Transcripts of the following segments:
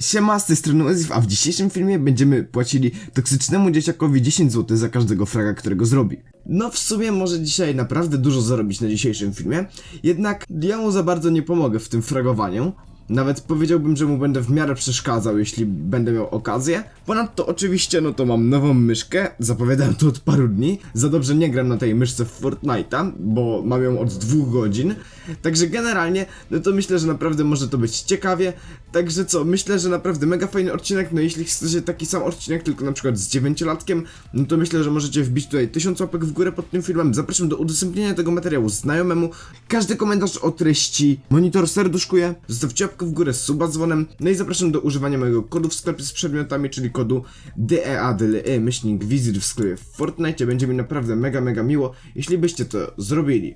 Siema, z tej strony Ozif, a w dzisiejszym filmie będziemy płacili toksycznemu dzieciakowi 10 zł za każdego fraga, którego zrobi. No w sumie może dzisiaj naprawdę dużo zarobić na dzisiejszym filmie, jednak ja mu za bardzo nie pomogę w tym fragowaniu. Nawet powiedziałbym, że mu będę w miarę przeszkadzał, jeśli będę miał okazję. Ponadto oczywiście, no to mam nową myszkę, zapowiadałem to od paru dni. Za dobrze nie gram na tej myszce w Fortnite'a, bo mam ją od dwóch godzin. Także generalnie, no to myślę, że naprawdę może to być ciekawie. Także co, myślę, że naprawdę mega fajny odcinek, no jeśli chcecie taki sam odcinek, tylko na przykład z dziewięciolatkiem, no to myślę, że możecie wbić tutaj tysiąc łapek w górę pod tym filmem. Zapraszam do udostępnienia tego materiału znajomemu. Każdy komentarz o treści monitor serduszkuje. Zostawcie łapkę w górę, suba dzwonem. No i zapraszam do używania mojego kodu w sklepie z przedmiotami, czyli kodu DEADLE, myślnik wizyt w sklepie w Fortnite. Będzie mi naprawdę mega, mega miło, jeśli byście to zrobili.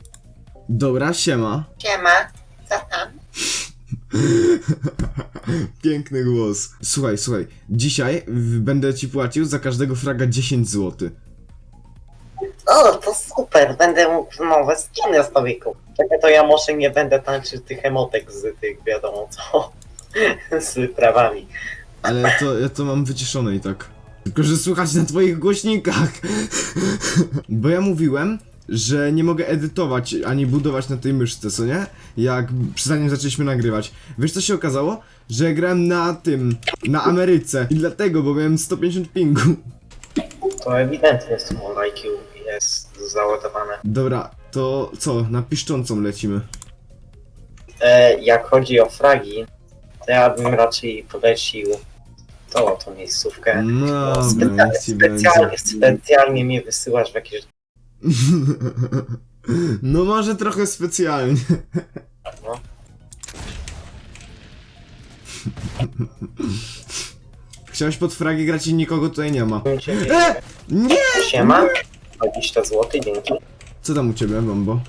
Dobra, siema. Siema? Piękny głos. Słuchaj, słuchaj. Dzisiaj będę ci płacił za każdego fraga 10 zł. O, to super, będę mógł nowe skiny sobie kupić. Czekaj, to ja może nie będę tańczył tych emotek z tych wiadomo co, z prawami. Ale to ja to mam wyciszone i tak. Tylko, że słychać na twoich głośnikach. Bo ja mówiłem, że nie mogę edytować ani budować na tej myszce, co nie? Jak zanim zaczęliśmy nagrywać. Wiesz co się okazało? Że grałem na tym, na Ameryce. I dlatego, bo miałem 150 pingu. To ewidentnie small IQ jest załadowane. Dobra, to co? Na piszczącą lecimy. E, jak chodzi o fragi, to ja bym raczej polecił to, tą miejscówkę. No, Bo specjalnie, specjalnie, specjalnie mnie wysyłasz w jakieś... No może trochę specjalnie. No. Chciałeś pod fragi grać i nikogo tutaj nie ma. E! Nie! Siema, 20 zł, dzięki. Co tam u ciebie, Bombo?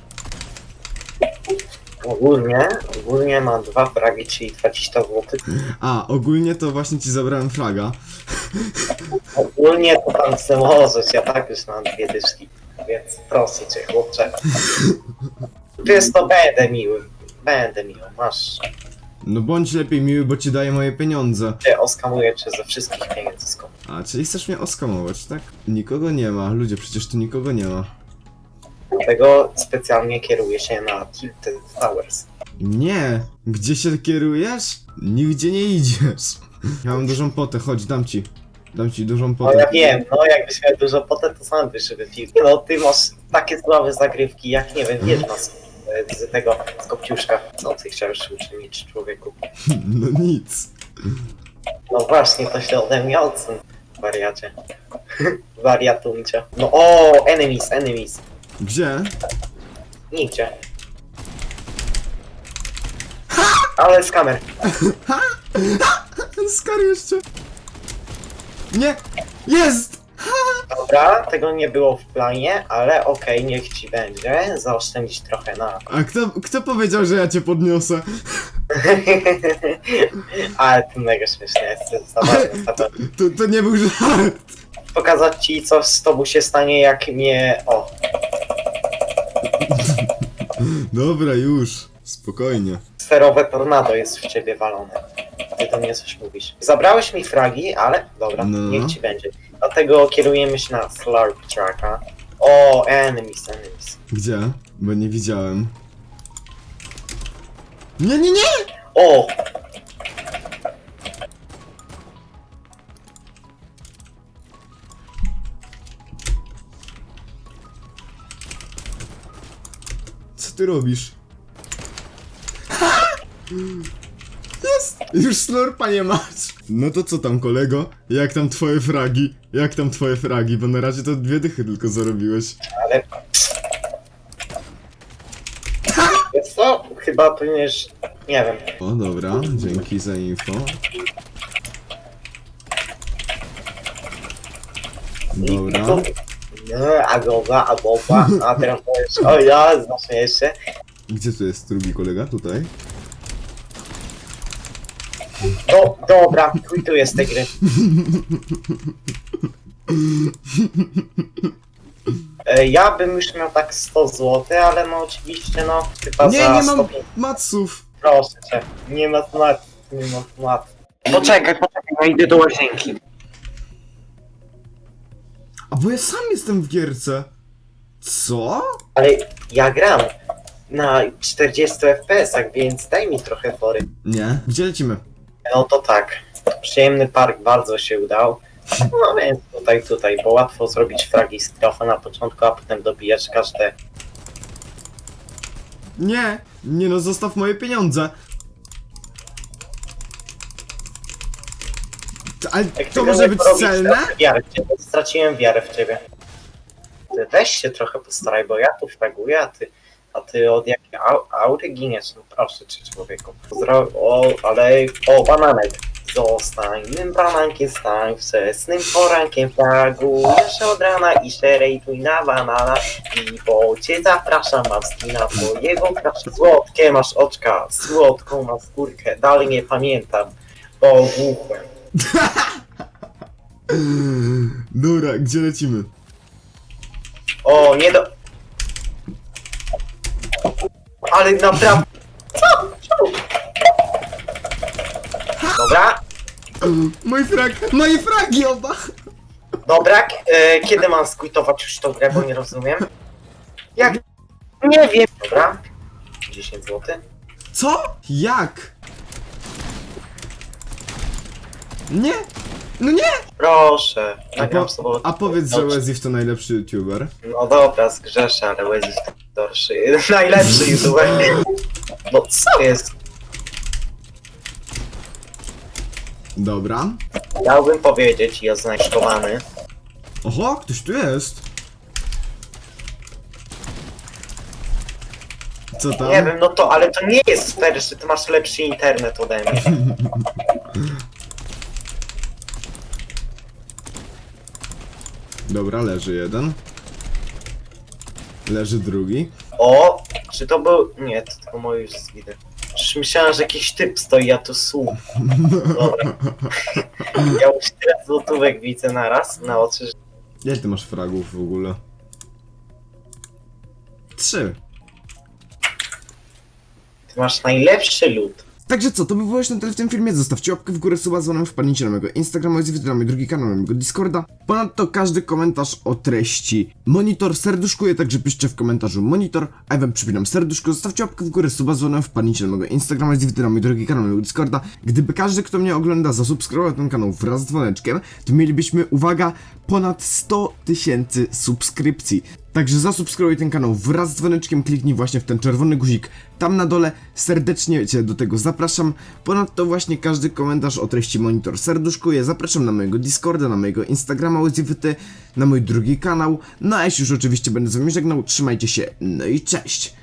Ogólnie, ogólnie mam dwa fragi, czyli 20 zł. A, ogólnie to właśnie ci zabrałem fraga. Ogólnie to tam możesz, ja tak już mam dwie dyszki, więc proszę cię chłopcze. Wiesz to będę miły, będę miły, masz. No bądź lepiej miły, bo ci daję moje pieniądze. Cię oskamuję cię ze wszystkich pieniędzy skąd. A, czyli chcesz mnie oskamować, tak? Nikogo nie ma. Ludzie, przecież tu nikogo nie ma. Dlatego specjalnie kieruję się na Tilted Towers. Nie! Gdzie się kierujesz? Nigdzie nie idziesz. Ja mam dużą potę, chodź, dam ci. Dam ci dużą No potę. ja wiem, no jakbyś miał dużo potem, to sam byś wypił. No ty masz takie słabe zagrywki, jak nie wiem, jedna z, z tego, z kopciuszka. Co ty chciałeś uczynić człowieku? No nic. No właśnie, to się ode mnie odsuń, wariacie. Wariatuncie. No o, enemies, enemies. Gdzie? Nigdzie. Ale z kamer. Skar jeszcze. Nie! Jest! Dobra, tego nie było w planie, ale okej, niech ci będzie. Zaoszczędzić trochę na... A kto, kto powiedział, że ja cię podniosę? ale ty mega śmieszny jest, zabawny, zabawny. To, to nie był żart. Pokazać ci, co z tobą się stanie, jak mnie... O, Dobra, już. Spokojnie. sferowe tornado jest w ciebie walone. Ty do mnie coś mówisz. Zabrałeś mi fragi, ale dobra, No. niech ci będzie. Dlatego kierujemy się na Slurp Tracka. O, enemies, enemies. Gdzie? Bo nie widziałem. Nie, nie, nie! O! Co ty robisz? Jest! Już slurpa nie masz! No to co tam, kolego? Jak tam twoje fragi? Jak tam twoje fragi? Bo na razie to dwie dychy tylko zarobiłeś. Ale... Wiesz co? Chyba powinieneś... Nie wiem. O, dobra, dzięki za info. Dobra. No, a dobra, a dobra, a teraz powiesz, o ja, znacznie jeszcze. Gdzie tu jest drugi kolega? Tutaj? No, dobra, quituję z tej gry. E, Ja bym już miał tak 100 zł, ale no oczywiście no, chyba Nie, za nie mam 150. maców! Proszę cię, nie ma mat, nie ma mat. Poczekaj, poczekaj, ja idę do łazienki. A bo ja sam jestem w gierce. Co? Ale ja gram na 40 FPS-ach, więc daj mi trochę fory. Nie. Gdzie lecimy? No to tak. Przyjemny park bardzo się udał. No więc tutaj, tutaj, bo łatwo zrobić fragi z trochę na początku, a potem dobijać każde. Nie. Nie no, zostaw moje pieniądze. T- Ale Jak to tego może nie być porobisz, celne? stracę Wiarę w ciebie. Straciłem wiarę w ciebie. Ty weź się trochę postaraj, bo ja tu fraguję, a ty, a ty od jakiej au, aury giniesz? No proszę cię człowieku. Zdro... O, ale... O, bananek. Zostań mym banankiem, stań wczesnym porankiem fragujesz od rana i szerejtuj na banana i bo cię zapraszam, mam skina twojego krasza. Słodkie masz oczka, słodką masz skórkę, dalej nie pamiętam, bo głuchłem. Dobra, gdzie lecimy? O, nie do... Ale naprawdę... Co? Czemu? Dobra, Mój frag! Moje fragi oba! dobra, e, kiedy mam skwitować już tą grę, bo nie rozumiem? Jak? Nie wiem. Dobra, 10 zł. Co? Jak? Nie! No nie! Proszę, A, nagram po, sobie. a powiedz, że Wezif to najlepszy youtuber. No dobra, zgrzeszę, ale Łezi gorszy. Najlepszy youtuber. No co jest? Dobra. Chciałbym powiedzieć, i oznaczkowany, Oho, ktoś tu jest. Co tam? Nie wiem, no to, ale to nie jest fair, że ty masz lepszy internet ode mnie. Dobra, leży jeden. Leży drugi. O, czy to był... Nie, to tylko moje już. Już myślałem, że jakiś typ stoi, a to słup. Dobra. Ja już tyle złotówek widzę naraz na oczy. Jak ty masz fragów w ogóle? Trzy. Ty masz najlepszy lód. Także co, to by było już na tyle w tym filmie. Zostawcie łapkę w górę, suba dzwonem, wpadnijcie na mojego Instagrama, odwiedźcie na mój drugi kanał, na mojego Discorda. Ponadto każdy komentarz o treści monitor serduszkuje, także piszcie w komentarzu monitor, a ja wam przypinam serduszko. Zostawcie łapkę w górę, suba dzwonem, wpadnijcie na mojego Instagrama, odwiedźcie na mój drugi kanał, na mojego Discorda. Gdyby każdy, kto mnie ogląda, zasubskrybował ten kanał wraz z dzwoneczkiem, to mielibyśmy, uwaga, ponad 100 tysięcy subskrypcji. Także zasubskrybuj ten kanał wraz z dzwoneczkiem, kliknij właśnie w ten czerwony guzik tam na dole. Serdecznie Cię do tego zapraszam. Ponadto właśnie każdy komentarz o treści monitor serduszkuje. Zapraszam na mojego Discorda, na mojego Instagrama UZWT, na mój drugi kanał. No a się już oczywiście będę z Wami żegnał. Trzymajcie się, no i cześć!